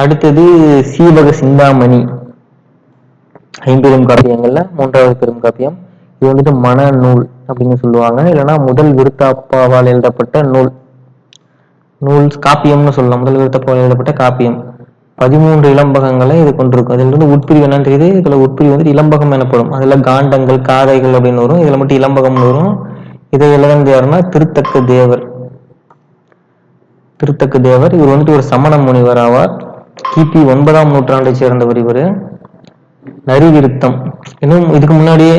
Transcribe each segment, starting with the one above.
அடுத்தது சீவக சிந்தாமணி. ஐம்பெரும் காப்பியங்கள்ல மூன்றாவது பெரும் காப்பியம். இது வந்துட்டு மன நூல் அப்படின்னு சொல்லுவாங்க. இல்லைன்னா முதல் விருத்தாப்பாவால் எழுதப்பட்ட நூல். நூல் காப்பியம்னு சொல்லலாம். முதல் விருத்தப்பாவால் எழுதப்பட்ட காப்பியம். பதிமூன்று இளம்பகங்களை இது கொண்டிருக்கும். இதுல இருந்து உட்பிரிவு என்னன்னு தெரியுது? இதுல உட்பிரிவு வந்துட்டு இளம்பகம் எனப்படும். அதுல காண்டங்கள் காதைகள் அப்படின்னு வரும். இதுல மட்டும் இளம்பகம்னு வரும். இதை எழுதந்து யாருன்னா? திருத்தக்க தேவர். திருத்தக்க தேவர். இவர் வந்துட்டு ஒரு சமண முனிவர் ஆவார். கிபி ஒன்பதாம் நூற்றாண்டை சேர்ந்தவர் இவர். நரிவிருத்தம். இன்னும் இதுக்கு முன்னாடியே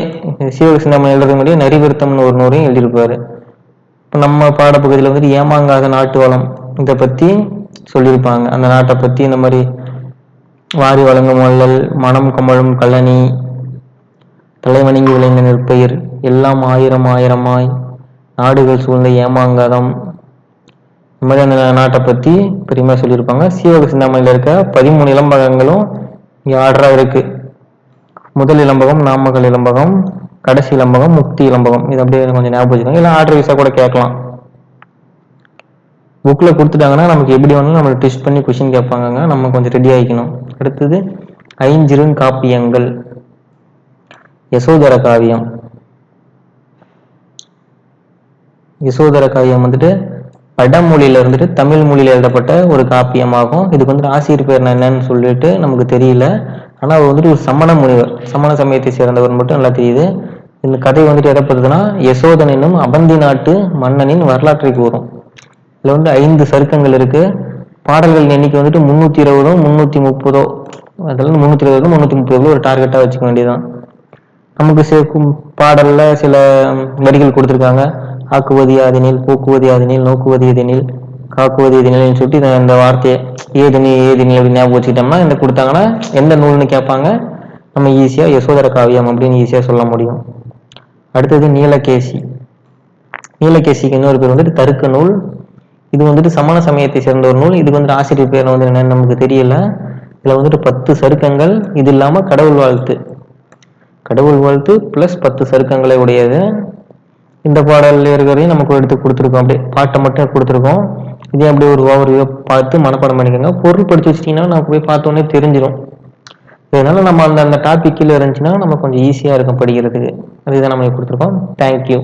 சிவக சிந்தாமணி எழுதுறதுக்கு முன்னாடியே நரிவிருத்தம்னு ஒரு நூறையும் எழுதியிருப்பாரு. இப்போ நம்ம பாடப்பகுதியில் வந்து ஏமாங்காத நாட்டு வளம் இதை பற்றி சொல்லியிருப்பாங்க. அந்த நாட்டை பற்றி இந்த மாதிரி வாரி வழங்கும் வள்ளல் மனம் கமழும் கழனி தலைவணங்கி விளைந்த நெற்பயிர் எல்லாம் ஆயிரம் ஆயிரமாய் நாடுகள் சூழ்ந்த ஏமாங்காதம் இந்த மாதிரி அந்த நாட்டை பற்றி பெருமையாக சொல்லியிருப்பாங்க. சீவக சிந்தாமணியில் இருக்க பதிமூணு இளம்பகங்களும் இங்கே ஆர்டராக இருக்கு. முதல் இளம்பகம் நாமக்கல் இளம்பகம் கடைசி இளம்பகம் முக்தி இளம்பகம். இது அப்படியே கொஞ்சம் ஞாபகம் வச்சுக்கோங்க. இல்லை ஆர்டர் வீஸாக கூட கேட்கலாம். புக்கில் கொடுத்துட்டாங்கன்னா நமக்கு எப்படி வேணாலும் நம்ம டெஸ்ட் பண்ணி கொஷின் கேட்பாங்கங்க. நம்ம கொஞ்சம் ரெடி ஆகிக்கணும். அடுத்தது ஐஞ்சிறுங்காப்பியங்கள் யசோதர காவியம். யசோதர காவியம் வந்துட்டு வடமொழியில இருந்துட்டு தமிழ் மொழியில எழுதப்பட்ட ஒரு காப்பியமாகும். இதுக்கு வந்துட்டு ஆசிரியர் பேர் என்னன்னு சொல்லிட்டு நமக்கு தெரியல. ஆனா அவர் வந்துட்டு ஒரு சமண முனிவர். சமண சமயத்தை சேர்ந்தவர் மட்டும் நல்லா தெரியுது. இந்த கதை வந்துட்டு எதப்படுதுன்னா யசோதன் என்னும் அபந்தி நாட்டு மன்னனின் வரலாற்றை கூறும். இதுல வந்து ஐந்து சருக்கங்கள் இருக்கு. பாடல்கள் எண்ணிக்கை வந்துட்டு முன்னூத்தி இருபதோ முன்னூத்தி முப்பதோ. அதில் முன்னூத்தி இருபது முன்னூத்தி முப்பது ஒரு டார்கெட்டா வச்சுக்க வேண்டியதுதான். நமக்கு சேர்க்கும் பாடல்ல சில வரிகள் கொடுத்துருக்காங்க. ஆக்குவது யாதெனில் போக்குவது யாதெனில் நோக்குவது எதெனில் காக்குவது எதெனில்னு சொல்லிட்டு இந்த- இந்த வார்த்தையை ஏதெனி ஏதெனில் அப்படின்னு ஞாபகம் வச்சுக்கிட்டோம்னா இந்த கொடுத்தாங்கன்னா எந்த நூல்னு கேட்பாங்க? நம்ம ஈஸியாக யசோதர காவியம் அப்படின்னு ஈஸியாக சொல்ல முடியும். அடுத்தது நீலகேசி. நீலகேசிக்கு இன்னொரு பேர் வந்துட்டு தருக்க நூல். இது வந்துட்டு சமண சமயத்தை சேர்ந்த ஒரு நூல். இதுக்கு வந்துட்டு ஆசிரியர் பேர் வந்து என்னன்னு நமக்கு தெரியல. இதில் வந்துட்டு பத்து சருக்கங்கள். இது இல்லாமல் கடவுள் வாழ்த்து. கடவுள் வாழ்த்து பிளஸ் பத்து சருக்கங்களை உடையது. இந்த பாடல் இருக்கிறதையும் நமக்கு எடுத்து கொடுத்துருக்கோம். அப்படியே பாட்டை மட்டும் கொடுத்துருக்கோம். இதே அப்படியே ஒரு ஓவரியோ பார்த்து மனப்பாடம் பண்ணிக்கோங்க. பொருள் படிச்சு வச்சிட்டிங்கன்னா நமக்கு போய் பார்த்தோன்னே தெரிஞ்சிடும் இதனால நம்ம அந்த அந்த டாபிக் கீழே இருந்துச்சுன்னா நம்ம கொஞ்சம் ஈஸியாக இருக்கும் படிக்கிறதுக்கு. அதுதான் நம்ம கொடுத்துருக்கோம். தேங்க்யூ